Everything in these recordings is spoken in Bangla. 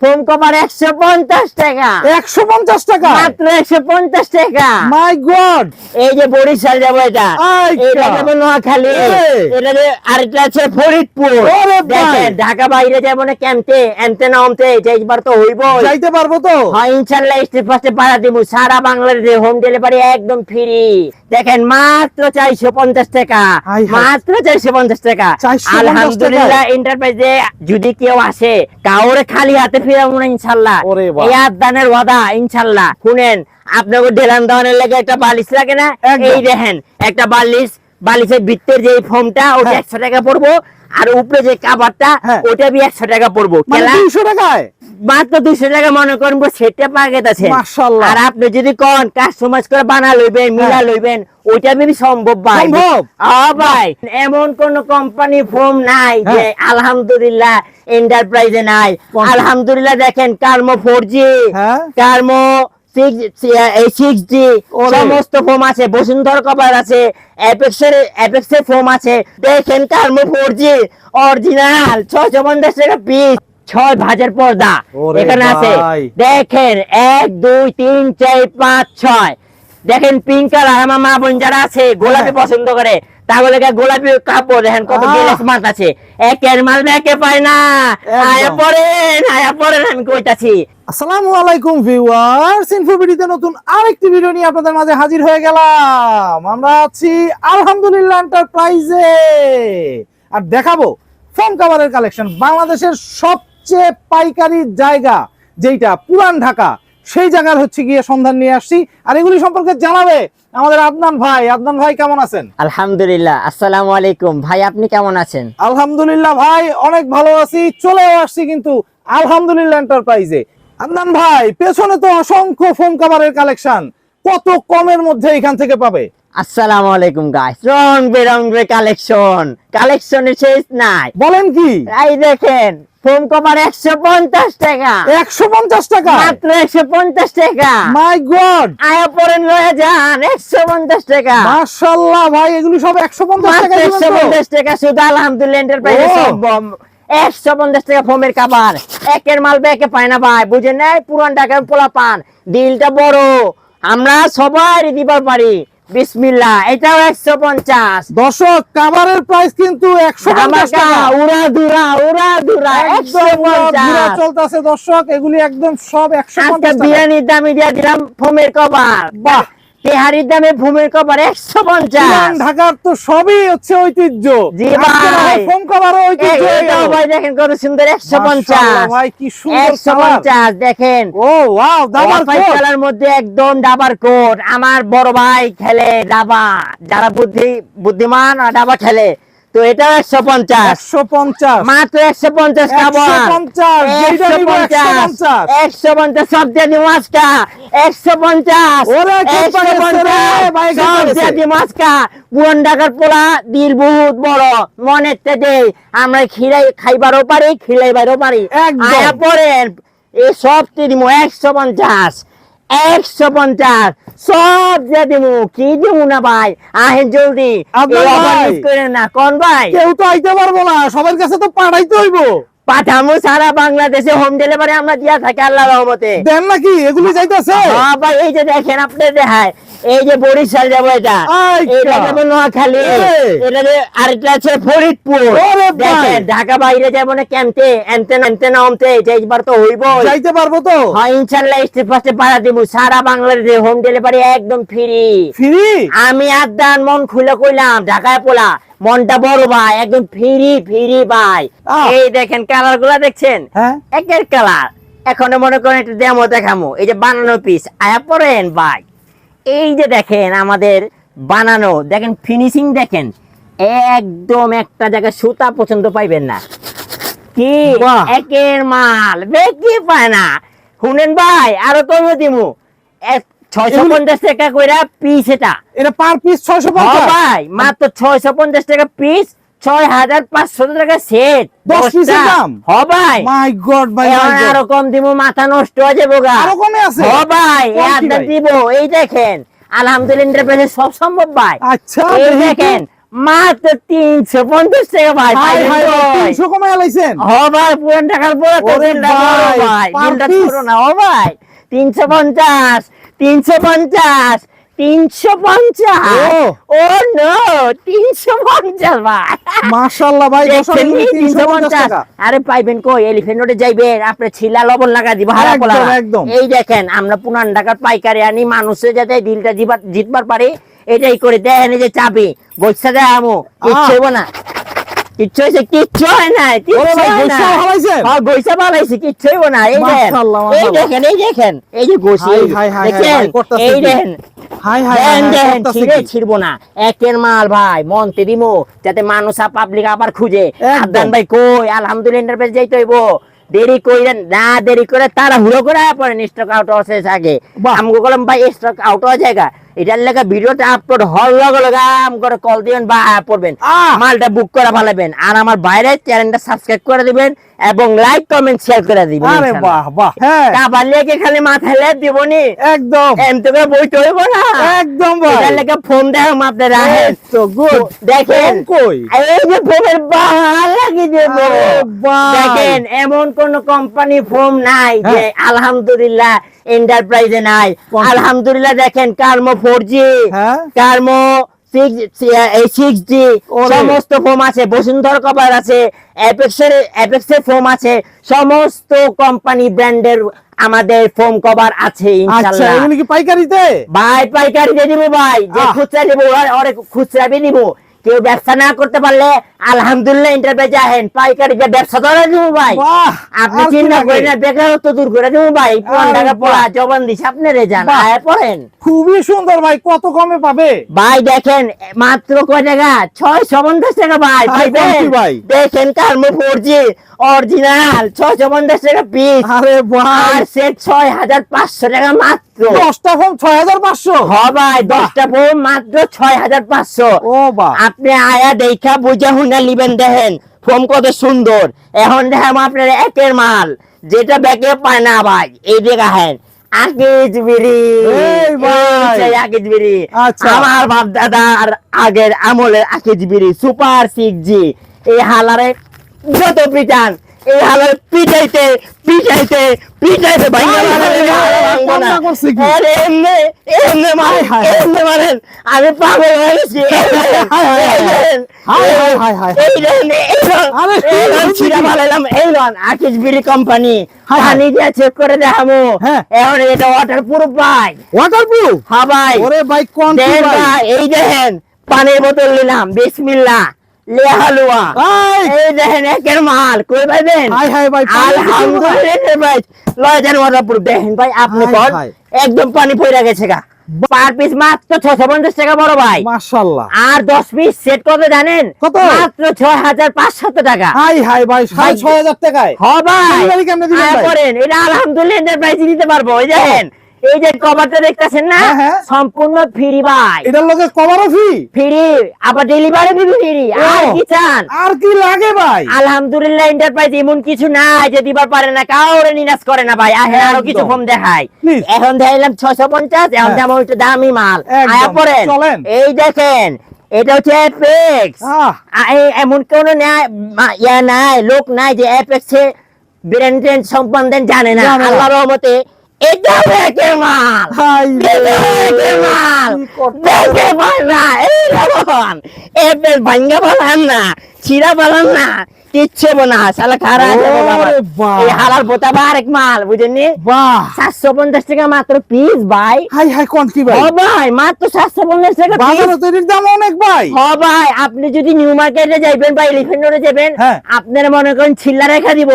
ফোন কভার একশো পঞ্চাশ টাকা। একশো পঞ্চাশ টাকা? মাত্র একশো পঞ্চাশ টাকা। My god! এই যে বরিশাল যাব এটা। এটা যাব নোয়াখালী। এটা আরেকটা আছে ফরিদপুর। ঢাকা বাইরে যাব না ক্যাম্পে এমতে না অমতে এইবার তো হইব যাইতে পারব তো? হয় ইনশাল্লাহ ফার্স্টে পাড়া দিব। সারা বাংলাদেশে হোম ডেলিভারি একদম ফ্রি দেখেন মাত্র চারশো পঞ্চাশ টাকা। মাত্র চারশো পঞ্চাশ টাকা। 450 আলহামদুলিল্লাহ এন্টারপ্রাইজে যদি কেউ আসে কাউরে খালি হাতে ইনশাল্লাহ আদানের ওয়াদা ইনশাল্লাহ শুনেন আপনাকে লেগে একটা বালিশ লাগে না এই দেখেন একটা বালিশ বালিশের ভিতরের যে ওটা হ্যাঁ। একশো টাকা পড়ব আর উপরে যে কাবারটা হ্যাঁ। ওটা বি একশো টাকা পড়ব মানে কেলা? টাকায় মাত্র দুইশো টাকা মনে করব সেটা পাকে আছে। আর আপনি যদি কোন কাস্টমাইজ করে বানা লইবেন মিলা হ্যাঁ। লইবেন ওইটা বেবি সম্ভব ভাই সম্ভব? ভাই এমন কোন কোম্পানি ফোম নাই যে হ্যাঁ। আলহামদুলিল্লাহ এন্টারপ্রাইজে নাই আলহামদুলিল্লাহ দেখেন কার্মো ফোর জি। কার্মো। সমস্ত ফোম আছে বসুন্ধর কভার আছে অ্যাপেক্সের অ্যাপেক্সের ফোম আছে দেখেন কার্মো ফোর জি অরিজিনাল ছয়শো পঞ্চাশ টাকা পিস ছয় ভাজের পর্দা এখানে আছে দেখেন এক দুই তিন চার পাঁচ ছয় দেখেন পিঙ্ক কালার আমার মা বোন যারা আছে গোলাপি হ্যাঁ। পছন্দ করে তাহলে গোলাপি কাপড় দেখেন কত আহ। মাছ আছে। একের মাল একে পায় না। আয়া পড়েন আয়া পড়েন আমি কইতাছি। আসসালামু আলাইকুম ভিউয়ার্স ইনফোবিডিতে নতুন আরেকটি ভিডিও নিয়ে আপনাদের মাঝে হাজির হয়ে গেলাম। আমরা আছি আলহামদুলিল্লাহ এন্টারপ্রাইজে আর দেখাবো ফোন কাভারের কালেকশন বাংলাদেশের সবচেয়ে পাইকারি জায়গা যেটা পুরান ঢাকা। সেই জায়গার হচ্ছে গিয়ে সন্ধান নিয়ে আসছি। আর এগুলি সম্পর্কে জানাবে আমাদের আদনান ভাই। আদনান ভাই কেমন আছেন? আলহামদুলিল্লাহ আসসালামু আলাইকুম। ভাই আপনি কেমন আছেন? আলহামদুলিল্লাহ ভাই অনেক ভালো আছি। চলেও আসছি কিন্তু আলহামদুলিল্লাহ এন্টারপ্রাইজে আদনান ভাই পেছনে তো অসংখ্য ফোন কাভারের কালেকশন কত কমের মধ্যে এখান থেকে পাবে? আসসালামু আলাইকুম গাইস রং বেরঙের কালেকশন কালেকশনের শেষ নাই। বলেন কি? এই দেখেন ফোন কভার একশো পঞ্চাশ টাকা। একশো পঞ্চাশ টাকা? মাত্র একশো পঞ্চাশ টাকা। মাই গড আয়া পড়েন লয়ে যান একশো পঞ্চাশ টাকা। মাশাল্লাহ ভাই এগুলি সব একশো পঞ্চাশ টাকা একশো পঞ্চাশ টাকা শুধু আলহামদুলিল্লাহ এন্টারপ্রাইজে। একশো পঞ্চাশ টাকা ফোমের কাবার একের মাল ব্যাকে পায় না ভাই বুঝেন নাই? পুরান টাকার পোলা পান দিলটা বড়। আমরা সবাই দিবার পারি বিসমিল্লাহ এটাও একশো পঞ্চাশ। কাভারের প্রাইস কিন্তু একশো টাকা। উড়া দুরা উড়া দুরা একশো একদম পঞ্চাশ। চলতেছে দর্শক এগুলি একদম সব একশো পঞ্চাশ বিরিয়ানির দামি দিয়ে দিলাম ফোমের কভার বাহ। তেহারির দামে কভার একশো পঞ্চাশ। ঢাকার তো সবই হচ্ছে ঐতিহ্য। জি হয় ভাই। ফোন কভারও ঐতিহ্য হয়ে এটাও গেল। ভাই দেখেন কত সুন্দর একশো পঞ্চাশ। ভাই কি সুন্দর একশো কালার পঞ্চাশ দেখেন। ও ওয়াও দাবার কালার মধ্যে একদম ডাবার কোট আমার বড় ভাই খেলে ডাবা যারা বুদ্ধি বুদ্ধিমান ডাবা খেলে। তো এটাও একশো পঞ্চাশ। 150 মাত্র একশো পঞ্চাশ খাবার 150, যেইটা একশো পঞ্চাশ। একশো পঞ্চাশ। সব দিয়ে দিব একশো পঞ্চাশ। সব পুরন ঢাকার পোলা দিল বহুত বড়। মনের তেজে আমরা খিলাই খাইবারও পারি খিলাইবারও পারি। আয়া এই সব দিয়ে একশো পঞ্চাশ। একশো পঞ্চাশ। সব দিয়ে দিব কি দিব না ভাই? আহে জলদি। করেন না। কোন ভাই? কেউ তো আইতে পারব না। সবার কাছে তো পাঠাইতে হইব। পাঠামো সারা বাংলাদেশে হোম ডেলিভারি আমরা দিয়া থাকি আল্লাহ রহমতে। দেন নাকি? এগুলি যাইতেছে? হ্যাঁ ভাই এই যে দেখেন আপনি দেখায় এই যে বরিশাল যাব এটা। এটা যাব নোয়াখালী। এটা যে আরেকটা আছে ফরিদপুর। দেখেন ঢাকা বাইরে যাব না ক্যাম্পে এনতে এনতে না অমতে এটা এইবার তো হইব যাইতে পারব তো? হয় ইনশাল্লাহ স্টেপ ফার্স্টে পাড়া দিব। সারা বাংলাদেশে হোম ডেলিভারি একদম ফ্রি ফ্রি আমি আদান মন খুলে কইলাম ঢাকায় পোলা। মনটা বড় ভাই একদম ফিরি ফিরি ভাই। এই দেখেন কালারগুলা দেখছেন? হ্যাঁ। একের কালার এখন মনে করেন একটু ডেমো দেখামো। এই যে বানানো পিস আয়া পড়েন ভাই। এই যে দেখেন আমাদের বানানো দেখেন ফিনিশিং দেখেন। একদম একটা জায়গায় সুতা পছন্দ পাইবেন না। কি। একের মাল। বেকি পায় না। শুনেন ভাই আরও কমে দিমু। ছয়শো এগুলি- পঞ্চাশ টাকা কইরা পিস এটা। এটা পার পিস ছয়শো হ পঞ্চাশ ভাই মাত্র ছয়শো পঞ্চাশ টাকা পিস ছয় হাজার পাঁচশো টাকা সেট দশ পিসের দাম? হ ভাই। মাই গড ভাই। আরও কম দিব মাথা নষ্ট হয়ে যাব গা। আরও কমে আছে? হ ভাই ভাই? দিব এই দেখেন আলহামদুলিল্লাহ সব সম্ভব ভাই। আচ্ছা এই দেখেন মাত্র তিনশো পঞ্চাশ টাকা ভাই তিনশো কমায় আলাইছেন হ ভাই পুরান টাকার পরে ভাই। তিনশো পঞ্চাশ তিনশো পঞ্চাশ তিনশো পঞ্চাশ? ও। ও নো তিনশো পঞ্চাশ ভাই। মাশাআল্লাহ ভাই দশ দেখছেন নি? তিনশো পঞ্চাশ 350 আরে পাইবেন কই? এলিফেন্ট রোডে যাইবেন। আপনি ছিলা লবণ লাগা দিব হারা একদম, এই দেখেন আমরা পুরান ঢাকার পাইকারি আনি মানুষে যাতে দিলটা জিবার জিতবার পারে এটাই করে এই যে চাবি। গোচ্ছা দেয় আমো কিচ্ছু না। কিচ্ছু হয়েছে কিচ্ছু হয় না কিচ্ছু না। এই দেখেন এই দেখেন এই দেখেন এই যে গোসি দেখেন এই দেখেন? ছিড়বো না। একের মাল ভাই মনতে দিমু যাতে মানুষ পাবলিক আবার খুঁজে। একদম। আদান ভাই কই? আলহামদুলিল্লাহ ইন্টারপ্রাইজ যাইতে হইব। দেরি না দেরি করে তারা হুড়ো করে পরে স্টক আউট হচ্ছে আগে। বাহ। আমগো কলম ভাই স্টক আউট হওয়া জায়গা। এটার লেগে ভিডিওটা আপলোড হওয়ার লগে লগে আম করে কল দিবেন বা পড়বেন! মালটা বুক করে ফেলাবেন। আর আমার বাইরে চ্যানেলটা সাবস্ক্রাইব করে দিবেন। এবং লাইক কমেন্ট শেয়ার করে দিবেন আরে বাহ বাহ। হ্যাঁ। কাবার লেগে খালি মাথা লেপ দিবনি একদম। এম তোকে বই চলবো না। একদম ভাই। এটার লেগে ফোন দেয় আপনারা এই তো গুড দেখেন কই? এই যে ফোনের বাহার লাগিয়ে দেবো। দেখেন এমন কোন কোম্পানি ফোন নাই যে হ্যাঁ। আলহামদুলিল্লাহ এন্টারপ্রাইজে নাই। আলহামদুলিল্লাহ দেখেন কার্মো ফোর জি হ্যাঁ। কার্মো। সমস্ত ফোম আছে বসুন্ধর কভার আছে অ্যাপেক্সের অ্যাপেক্সের ফোম আছে সমস্ত কোম্পানি ব্র্যান্ডের আমাদের ফোম কভার আছে আচ্ছা ইনশাআল্লাহ এগুলি কি পাইকারিতে? ভাই পাইকারি দিয়ে দিব ভাই যে। খুচরা দিব অনেক খুচরা দিব কেউ ব্যবসা না করতে পারলে আলহামদুলিল্লাহ ইন্টারপ্রাইজ আহেন পাইকারি যে ব্যবসা করে দিব ভাই। আপনি চিন্তা? করেন না বেকারত্ব দূর করে দিব ভাই। পুরান আরে টাকা পড়া জবান দিস আপনি রে যান পড়েন। খুবই সুন্দর ভাই কত কমে পাবে? ভাই দেখেন মাত্র কয় টাকা? ছয়শো পঞ্চাশ টাকা ভাই ভাই। দেখেন কার্মো ফোর জি অরিজিনাল ছয়শো পঞ্চাশ টাকা পিস আরে ভাই সেট ছয় হাজার পাঁচশো টাকা মাত্র দশটা ফোন ছয় হাজার পাঁচশো। হ ভাই দশটা ফোন মাত্র ছয় হাজার পাঁচশো। আপনি আয়া দেখা বুঝা হুনা লিবেন দেখেন ফোন কত সুন্দর। এখন দেখেন আপনার একের মাল যেটা ব্যাগে পায় না ভাই এই বিড়ি। বিড়ি। আচ্ছা। আমার বাপ দাদার আগের আমলের আকিজ বিড়ি সুপার সিক্স জি এই হালারে যত পিটান এই হালার পিটাইতে পিটাইতে পিটাইতে হায়, হায়। আমি পাগল হয়ে গেছি। হায়, হায়, হায়। হায়, হায়, হায়, হায়। বিড়ি কোম্পানি হায়, হায়। পানি দিয়ে চেক করে দেখাবো। হ্যাঁ। এখন এটা ওয়াটার প্রুফ ভাই ওয়াটারপ্রুফ হ্যাঁ ভাই ওরে কোন ভাই এই দেখেন পানির বোতল নিলাম। বিসমিল্লাহ। লে এই। এই দেখেন একের মাল কই পাইবেন হাই হাই ভাই পানি দিছে ভাই। আলহামদুলিল্লাহ ভাই। লয় জান ওয়াটারপ্রুফ দেখেন ভাই আপনি কোন একদম পানি পড়ে গেছে গা। পার পিস মাত্র ছশো পঞ্চাশ টাকা বড় ভাই। আর দশ পিস সেট কত জানেন? কত? মাত্র ছয় হাজার পাঁচশত টাকা। হাই হাই ভাই সাড়ে ভাই, ছয় হাজার টাকায়। হ ভাই। ডেলিভারি কেমনে দিবেন আয়া ভাই? করেন। এটা আলহামদুলিল্লাহ দিতে পারব। ওই দেখেন এই যে কভারটা দেখতেছেন না? হ্যাঁ, হ্যাঁ। সম্পূর্ণ ফ্রি ভাই। এটার লগে কভারও ফ্রি ফ্রি আবার ডেলিভারি দিবি ফ্রি আর কি চান? আর কি লাগে ভাই? আলহামদুলিল্লাহ এন্টারপ্রাইজ এমন কিছু নাই যে দিবার পারে না কাউরে করে না ভাই। আহে আরও কিছু কম দেখাই। এখন দেখাইলাম ছয়শো পঞ্চাশ এখন হ্যাঁ। যেমন একটু দামি মাল। আয়া পড়েন। এই দেখেন এটা হচ্ছে অ্যাপেক্স এমন কোন ইয়া নাই লোক নাই যে অ্যাপেক্স ব্র্যান্ড সম্বন্ধে জানে না। আল্লাহর রহমতে এটাও মাল। মাল। দেখে না রকম। ভাঙ্গা পালান না ছিড়া পালান না। কিচ্ছু শালা। এই হালার মাল বুঝেননি? বাহ। সাতশো পঞ্চাশ টাকা মাত্র পিস ভাই। হাই হাই কোন কি ভাই? ও ভাই মাত্র সাতশো পঞ্চাশ টাকা বাজারে তো এটির দাম অনেক ভাই। হ ভাই আপনি যদি নিউ মার্কেটে যাইবেন বা এলিফেন্ট রোডে যাবেন। আপনারা মনে করেন ছিল্লা রেখা দিব।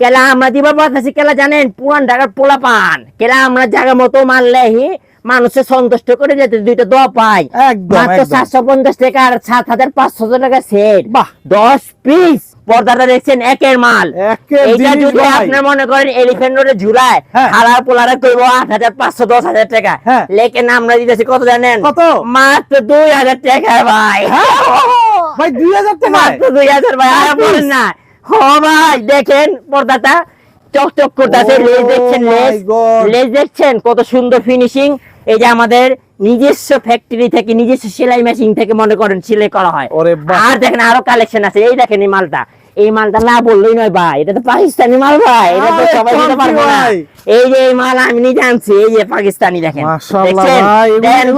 কেলা আমরা দিবার পারতেছি কেলা জানেন? পুরান ঢাকার পোলা পান কেলা আমরা জায়গা মতো মানলেহি মানুষের সন্তুষ্ট করে যেতে দুইটা দোয়া পাই একদম মাত্র সাতশো পঞ্চাশ টাকা আর সাত হাজার পাঁচশো টাকা সেট বাহ। দশ পিস পর্দাটা দেখছেন একের মাল। জিনিস যদি ভাই। আপনার মনে করেন এলিফেন্ট রোডে ঝুলায় হ্যাঁ। হালার পোলারে করব আট হাজার পাঁচশো দশ হাজার টাকা। হ্যাঁ। লেকিন আমরা দিতেছি কত জানেন? কত? মাত্র দুই হাজার টাকা ভাই। ভাই দুই হাজার টাকা মাত্র দুই হাজার ভাই আর বলেন না। হ ভাই দেখেন পর্দাটা। চকচক করতেছে Oh লেজ দেখছেন লেজ। লেজ দেখছেন কত সুন্দর ফিনিশিং এই যে আমাদের নিজস্ব ফ্যাক্টরি থেকে নিজস্ব সেলাই মেশিন থেকে মনে করেন সেলাই করা হয়। আর দেখেন আরও কালেকশন আছে। এই দেখেন এই মালটা। এই মালটা না বললেই নয় ভাই এটা তো পাকিস্তানি মাল ভাই। এটা তো সবাই দিতে পারব না। এই যে এই মাল আমি নিজে আনছি এই যে পাকিস্তানি দেখেন।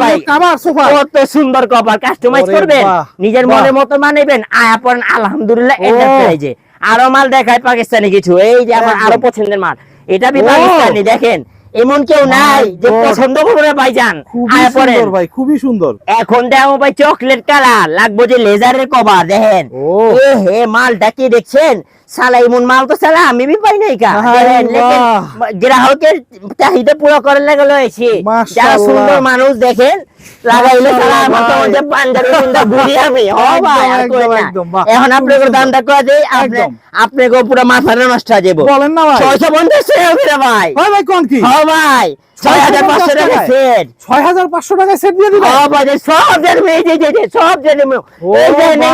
ভাই কত সুন্দর কভার কাস্টমাইজ করবেন? নিজের মনের মতো মানেবেন আয়া পড়েন আলহামদুলিল্লাহ। এন্টারপ্রাইজে আরও মাল দেখায় পাকিস্তানি কিছু। এই যে আমার আরও পছন্দের মাল। এটা বি পাকিস্তানি দেখেন। এমন কেউ নাই যে পছন্দ করে ভাই যান খুবই সুন্দর ভাই খুবই সুন্দর। এখন দেখো ভাই চকলেট কালার লাগবো যে লেজারের কভার দেখেন। ও। এ হে মালটা কি দেখছেন? সালা এমন মাল তো সালা আমি বি পাই নাই কা লেকিন গ্রাহকের চাহিদা পুরো করে যারা সুন্দর মানুষ দেখেন লাগাইলে সালা আমার তো ভাই। পাঞ্জাবি ঘুরি আমি। ভাই আর কই না। এখন আপনাকে দামটা কয়ে দেই আপনি। আপনাকে পুরো মাথাটা নষ্ট হয়ে যাব বলেন না ভাই। টাকা করে ভাই। ভাই ভাই কোন কি? ও ভাই। ছয় হাজার পাঁচশো টাকা সেট দিয়ে দিবেন? ও বাজে সব এই যে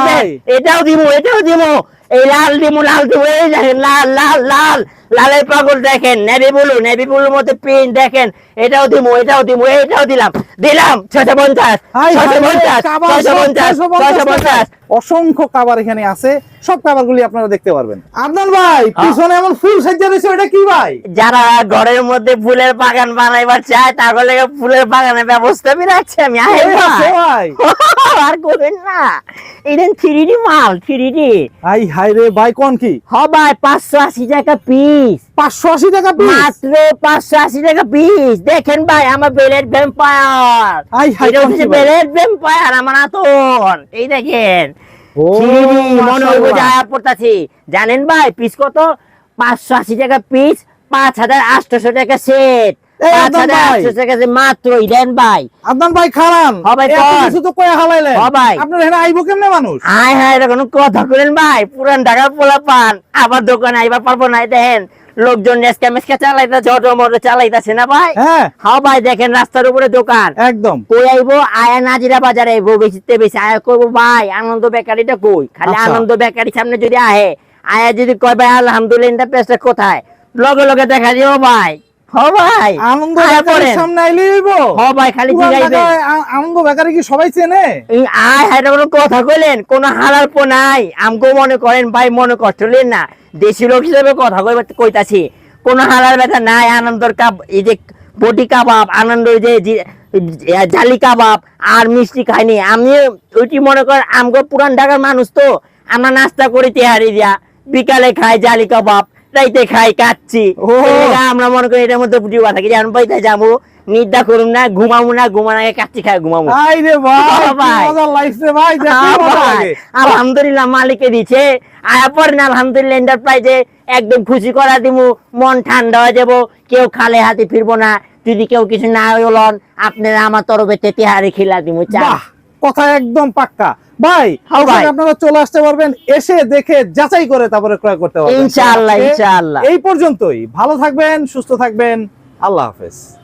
ভাই। এটাও দিমু এটাও দিমু। এই লাল দিমু লাল দিমু এই দেখেন লাল লাল লাল লালের পাগল দেখেন নেভি ব্লু নেভি ব্লুর মধ্যে প্রিন্ট দেখেন এটাও দিমু এটাও দিমু এটাও দিলাম দিলাম ছয়শো পঞ্চাশ হাই, হাই, ছয়শো পঞ্চাশ ছয়শো পঞ্চাশ 650 ছয়শো পঞ্চাশ। অসংখ্য কাবার এখানে আছে সব কাবার গুলি আপনারা দেখতে পারবেন। আদনান ভাই। পিছনে এমন ফুল সাজ্জা রয়েছে ওটা কি ভাই? যারা ঘরের মধ্যে ফুলের বাগান বানাইবার চায় তাহলে ফুলের বাগানের ব্যবস্থা বি রাখছে আমি ভাই। ভাই। আর করবেন না। এটা থ্রি ডি মাল থ্রি ডি আই হাই রে ভাই কোন কি? হবাই পাঁচশো আশি টাকা পিস। পাঁচশো আশি টাকা পিস মাত্র পাঁচশো আশি টাকা পিস দেখেন ভাই আমার ভ্যাম্পায়ার ভ্যাম্পায়ার আমার এই জানেন ভাই পিস কত? পাঁচশো আশি টাকা পিস পাঁচ হাজার আটশো টাকা সেট আদনান ভাই। ভাই। আদনান ভাই খারান। ভাই, এত কর। কিছু তো কয়ে হালাইলেন। আপনার এখানে আইবো কেমনে মানুষ? হায় এটা কথা করেন ভাই। পুরান ঢাকার পোলা পান আবার দোকানে আইবার পারব না দেখেন লোকজন নেসকা মেসকা চালাইতেছে অটো মোটো চালাইতেছে না ভাই? হ্যাঁ। হ্যাঁ ভাই দেখেন রাস্তার উপরে দোকান। একদম। কই আইবো? আয়া নাজিরা বাজারে আইবো বেশিতে বেশি। আয়া কইবো ভাই আনন্দ বেকারিটা কই? খালি আচ্ছা। আনন্দ বেকারি সামনে যদি আহে আয়া যদি কয় ভাই আলহামদুলিল্লাহ কোথায়? লগে লগে দেখা দিও ভাই। হ আনন্দ বেকারির সামনে আইলে হইবো। হ খালি পুরান জিগাইবেন ঢাকায় আ- আনন্দ বেকারি কি সবাই চেনে? আয় কোনো কথা কইলেন? কোন হালাল পো নাই। আমগো মনে করেন ভাই মনে কষ্ট লেন না। দেশি লোক হিসেবে কথা কইবা কইতাছি। কোন হালাল ব্যথা নাই আনন্দর কাব এই যে বটি কাবাব আনন্দ যে জালি কাবাব আর মিষ্টি খাইনি। আমি ওইটি মনে করেন আমগো পুরান ঢাকার মানুষ তো। আমরা নাস্তা করি তেহারি দিয়া। বিকালে খাই জালি কাবাব। রাইতে খাই কাচ্ছি। আমরা মনে করি এটার মধ্যে থাকি যাব নিদ্রা করুম না ঘুমাবো না ঘুমানো আগে কাচ্ছি খাই ঘুমাবো হ্যাঁ আলহামদুলিল্লাহ মালিকে দিছে। আয়া পরে না আলহামদুলিল্লাহ এন্টারপ্রাইজে একদম খুশি করা দিমু। মন ঠান্ডা হয়ে যাব কেউ খালে হাতে ফিরবো না। যদি কেউ কিছু না হলন আপনারা আমার তরফে তেহারি খিলা দিমু চা। কথা একদম পাক্কা। ভাই হ্যাঁ আপনারা চলে আসতে পারবেন এসে দেখে যাচাই করে তারপরে ক্রয় করতে পারবেন। ইনশাআল্লাহ, ইনশাআল্লাহ। এই পর্যন্তই। ভালো থাকবেন সুস্থ থাকবেন। আল্লাহ হাফেজ।